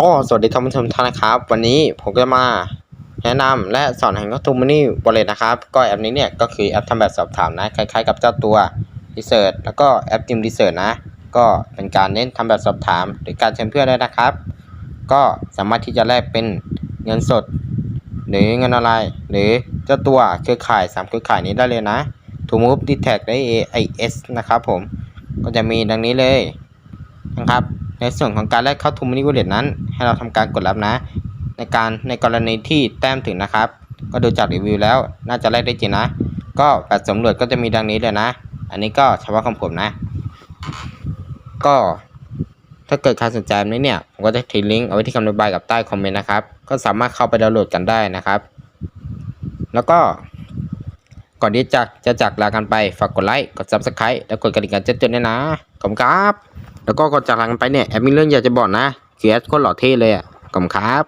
ก็สวัสดีท่านผู้ชมท่านนะครับ วันนี้ผมจะมาแนะนำและสอนให้เข้าทูมันนี่บอลเลตนะครับ ก็แอปนี้เนี่ยก็คือแอปทำแบบสอบถามนะ คล้ายๆ กับเจ้าตัว Research แล้วก็แอปจิม Research นะ ก็เป็นการเน้นทำแบบสอบถาม หรือการเชิญเพื่อนได้นะครับ ก็สามารถที่จะแลกเป็นเงินสด หรือเงินออนไลน์หรือเจ้าตัวเครือข่าย 3 เครือข่ายนี้ได้เลยนะทูมูฟดีแท็กและ AIS นะครับผมก็จะมีดังนี้เลยนะครับ ในส่วนของการแลกเข้าทูมินิวเลตนั้น ให้เราทำการกดรับนะ ในการในกรณีที่แต้มถึงนะครับ ก็ดูจากรีวิวแล้วน่าจะแลกได้จริงนะ ก็แบบสำรวจก็จะมีดังนี้เลยนะ อันนี้ก็เฉพาะของผมนะ ก็ถ้าเกิดใครสนใจนี้เนี่ยผมก็จะทิ้งลิงก์เอาไว้ที่คำอธิบายกับใต้คอมเมนต์นะครับ ก็สามารถเข้าไปดาวน์โหลดกันได้นะครับ แล้วก็ก่อนที่จะจะจากลากันไป ฝากกดไลค์ กด subscribe แล้วกดกระดิ่งการแจ้งเตือนด้วยนะ ขอบคุณครับ แล้วก็ก่อนจากลากันไปเนี่ยแอดมีเรื่องอยากจะบอกนะคือแอดโคตรหล่อเท่เลยอะขอบคุณครับ